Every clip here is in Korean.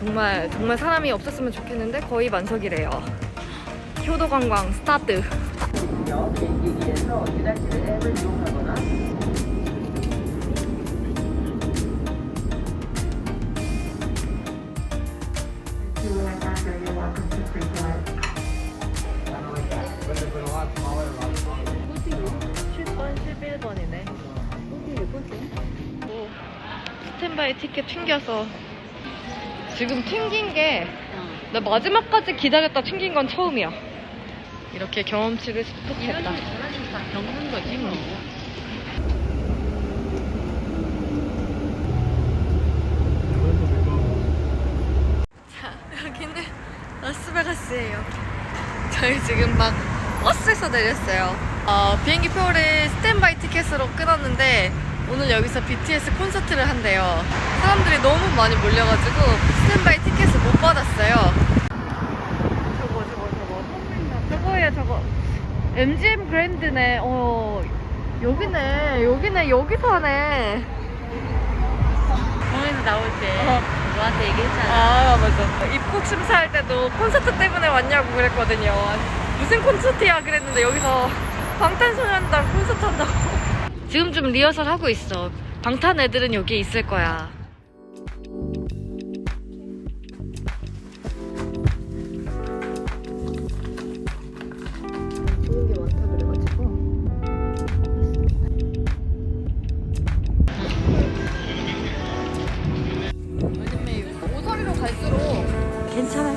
정말 정말 사람이 없었으면 좋겠는데 거의 만석이래요. 효도 관광 스타트. 비행기에서 유달시를 앱을 이용하거나 호디로 7번 11번이네. 스탠바이 티켓 튕겨서 지금 튕긴 게 나 마지막까지 기다렸다 튕긴 건 처음이야. 이렇게 경험치를 습득했다. 겪는 거지 뭐. 자, 여기는 라스베가스예요. 저희 지금 막 버스에서 내렸어요. 어, 비행기 표를 스탠바이 티켓으로 끊었는데 오늘 여기서 BTS 콘서트를 한대요. 사람들이 너무 많이 몰려가지고 스탠바이 티켓을 못 받았어요. 저거 저거 저거 저거예요 저거 MGM 그랜드네. 어 여기네 여기네 여기서 하네. 공에서 나올 때 어. 너한테 얘기했잖아. 아 맞아 입국 심사할 때도 콘서트 때문에 왔냐고 그랬거든요 무슨 콘서트야 그랬는데 여기서 방탄소년단 콘서트 한다고 지금 좀 리허설 하고 있어. 방탄 애들은 여기 있을 거야. 왜냐면 오서리로 갈수록 괜찮아.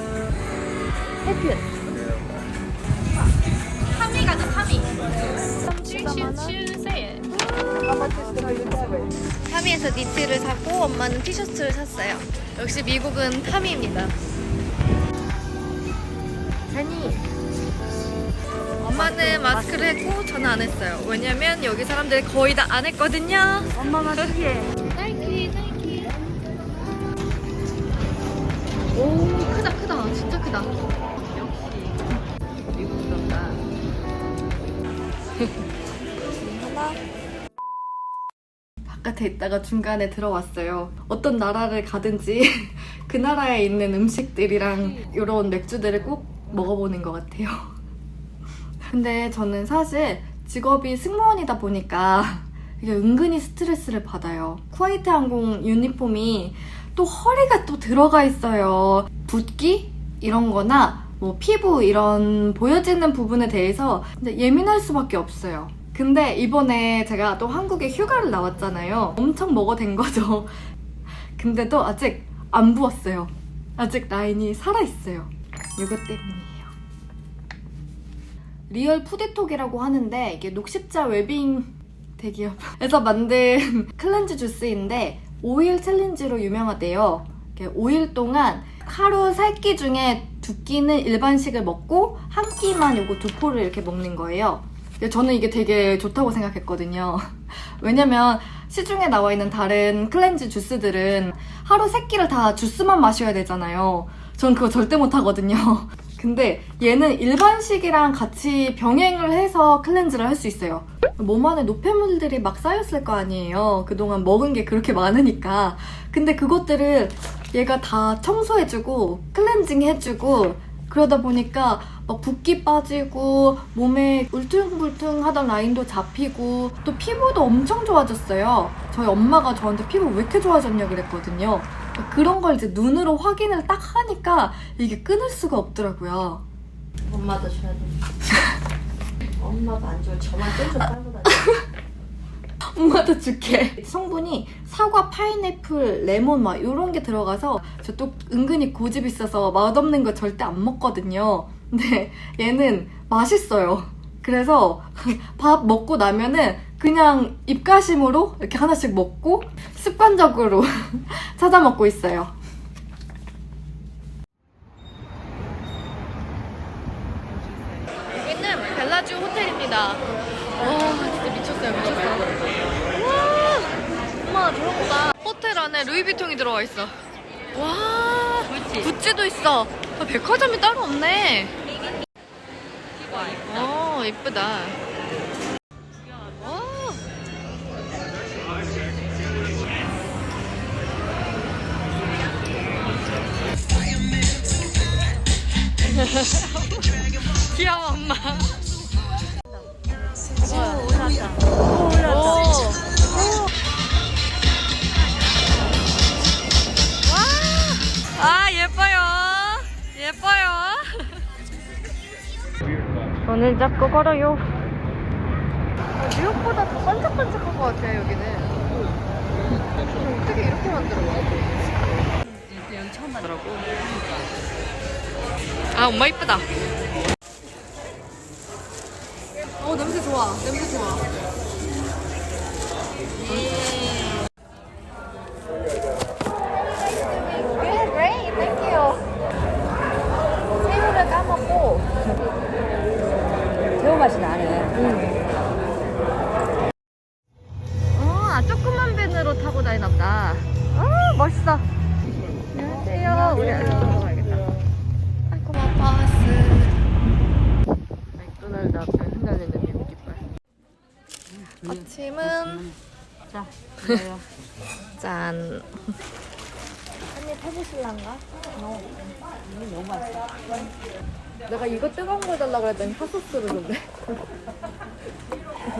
해피 타미에서 니트를 사고 엄마는 티셔츠를 샀어요. 역시 미국은 타미입니다. 제니. 엄마는 마스크를 했고 저는 안 했어요. 왜냐면 여기 사람들이 거의 다 안 했거든요. 엄마 마스크해. 나이키, 나이키. 오 크다 크다 진짜 크다 미국스럽다. 바깥에 있다가 중간에 들어왔어요. 어떤 나라를 가든지 그 나라에 있는 음식들이랑 이런 맥주들을 꼭 먹어보는 것 같아요. 근데 저는 사실 직업이 승무원이다 보니까 이게 은근히 스트레스를 받아요. 쿠웨이트 항공 유니폼이 또 허리가 또 들어가 있어요. 붓기 이런 거나 뭐 피부 이런 보여지는 부분에 대해서 예민할 수밖에 없어요. 근데 이번에 제가 또 한국에 휴가를 나왔잖아요. 엄청 먹어댄 거죠. 근데도 아직 안 부었어요. 아직 라인이 살아있어요. 이것 때문이에요. 리얼 푸디톡이라고 하는데 이게 녹십자 웰빙 대기업에서 만든 클렌즈 주스인데 오일 챌린지로 유명하대요. 이렇게 5일 동안 하루 3끼 중에 두 끼는 일반식을 먹고 한 끼만 요거 두 포를 이렇게 먹는 거예요. 저는 이게 되게 좋다고 생각했거든요. 왜냐면 시중에 나와 있는 다른 클렌즈 주스들은 하루 세 끼를 다 주스만 마셔야 되잖아요. 전 그거 절대 못 하거든요. 근데 얘는 일반식이랑 같이 병행을 해서 클렌즈를 할 수 있어요. 몸 안에 노폐물들이 막 쌓였을 거 아니에요. 그동안 먹은 게 그렇게 많으니까. 근데 그것들을 얘가 다 청소해주고 클렌징 해주고 그러다 보니까 막 붓기 빠지고 몸에 울퉁불퉁하던 라인도 잡히고 또 피부도 엄청 좋아졌어요. 저희 엄마가 저한테 피부 왜 이렇게 좋아졌냐 그랬거든요. 그런 걸 이제 눈으로 확인을 딱 하니까 이게 끊을 수가 없더라고요. 엄마도 줘야 돼. 엄마가 안 줘. 저만 떼서 빨고 다녀. 엄마도 줄게. 성분이 사과, 파인애플, 레몬 막 이런 게 들어가서 저 또 은근히 고집 있어서 맛없는 거 절대 안 먹거든요. 근데 얘는 맛있어요. 그래서 밥 먹고 나면은 그냥 입가심으로 이렇게 하나씩 먹고 습관적으로 찾아 먹고 있어요. 여기는 벨라주 호텔입니다. 와 진짜 미쳤어요 미쳤어. 와 엄마 저런 거 봐. 호텔 안에 루이비통이 들어와 있어. 와 구찌. 구찌도 있어. 아, 백화점이 따로 없네. 어, 예쁘다. 오! 어. 귀여워, 엄마. 우와, 오사다. 오늘 잡고 걸어요. 아, 뉴욕보다 더 반짝반짝한 것 같아요 여기는. 어떻게 이렇게 만들어? 여기 처음 봤어. 아 엄마 이쁘다. 어 냄새 좋아. 냄새 좋아. 아침은 자, 짠. 한입 해보실란가? 너, 이거 너무 맛있어. 내가 이거 뜨거운 거 달라 그랬더니 핫소스를 줬네.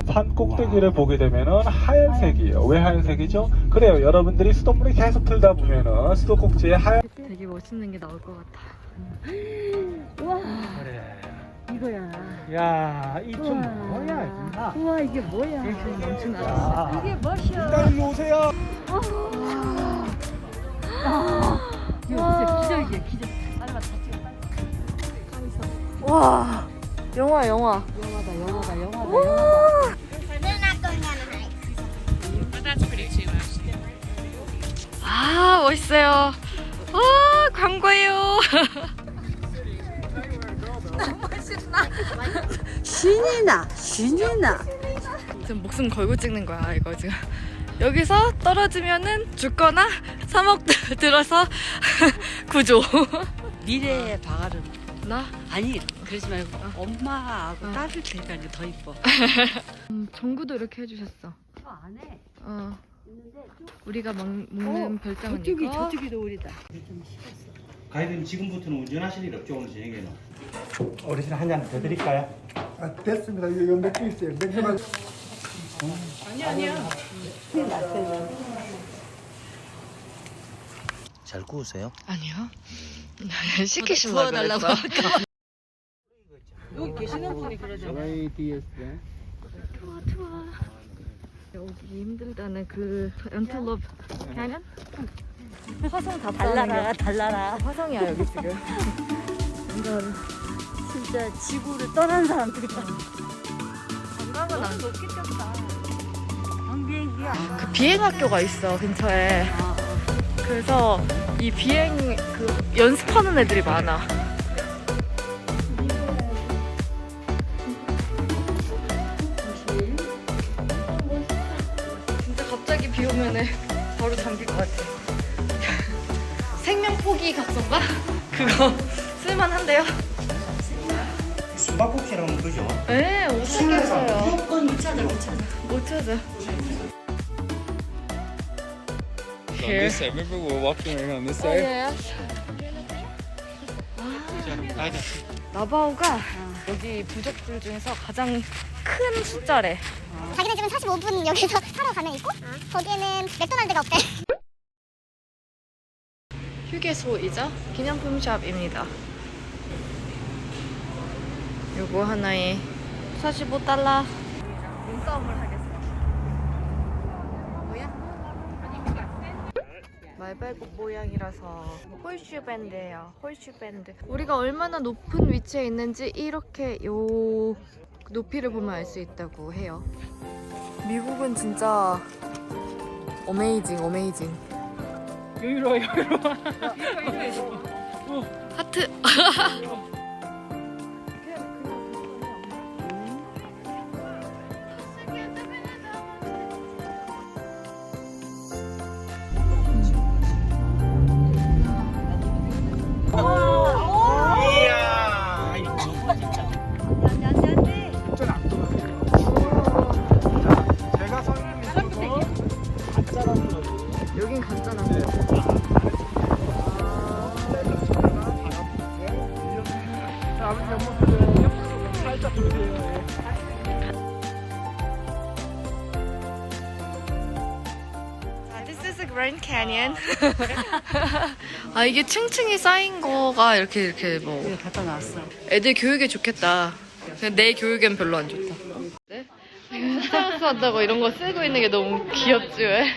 산 꼭대기를 보게 되면은 하얀색이에요. 왜 하얀색이죠? 그래요. 여러분들이 수돗물이 계속 틀다 보면은 수도 꼭지에 하얀 되게 멋있는 게 나올 것 같아. 우와, 그래. 이거야. 야, 이좀 뭐야, 임마. 우와, 이게 뭐야. 넘치나. 야, 이게 멋이야. 일로 오세요. 이거 진짜 기적이야, 기적. 빨리 와 다 찍어, 빨리. 와, 영화, 영화. 영화다, 영화다, 영화다, 영화다. 아, 멋있어요. 와, 광고예요. 신이 나, 신이 나. 지금 목숨 걸고 찍는 거야, 이거 지금. 여기서 떨어지면은 죽거나 3억 들어서 구조. 미래의 바가름 나? 아니 그러지 말고 엄마하고 딸을 데리니까 이제 더 이뻐 음, 전구도 이렇게 해주셨어. 저 안에 어. 우리가 먹, 먹는 별장은 저쪽이 이거. 저쪽이 노을이다 좀 식었어 가이드님 지금부터는 운전하실 일 없죠 오늘 저녁에는 어르신 한 잔 더 드릴까요? 아, 됐습니다. 이거 맥주 있어요. 맥주만 잘 구우세요? 아니요. 시키시려고 달라고 여기 계시는 분이 그러잖아요 좋아 좋아. 여기 힘들다는 그 엔틀롭 캐년? 화성 다 달라라, 달라라. 화성이야 여기 지금. 완전 진짜 지구를 떠난 사람들이다. 관광은 안 높게 떴다. 방비행기야. 그 비행학교가 있어 근처에 그래서 이 비행 그 연습하는 애들이 많아 진짜 갑자기 비 오면은 바로 잠길 것 같아 생명 포기 각서인가? 그거 쓸만한데요? 숨바꼭질하면 그죠? 네, 못 찾겠어요. 무조건 못 찾아, 못 찾아. 못 찾아. On this side. Remember we were walking around on this side? 나바오가 여기 부족들 중에서 가장 큰 숫자래. 자기네 집은 45분 여기서 하러 가면 있고 거기에는 맥도날드가 없대. 휴게소이자 기념품 샵입니다. 요거 하나에 45달러. 눈싸움을 하겠어. 뭐야? 말발굽 모양이라서 홀슈 밴드예요. 홀슈 밴드. 우리가 얼마나 높은 위치에 있는지 이렇게 요 높이를 보면 알 수 있다고 해요. 미국은 진짜 어메이징, 어메이징. 여기로 와, 여기로 와. 하트. Grand Canyon. 아 이게 층층이 쌓인 거가 이렇게 이렇게 뭐 갖다 놨어. 애들 교육에 좋겠다. 근데 내 교육엔 별로 안 좋다. 네? 스타벅스 한다고 이런 거 쓰고 있는 게 너무 귀엽지 왜?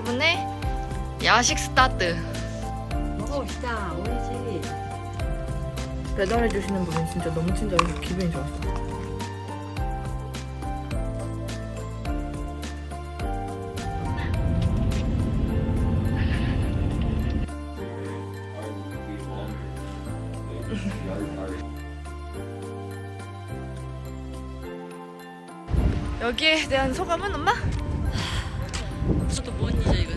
11시 48분에 야식 스타트. 먹어봅시다. 오이지. 배달해주시는 분이 진짜 너무 친절해서 기분이 좋았어. 여기에 대한 소감은 엄마? 저도 뭔 일이야 이거.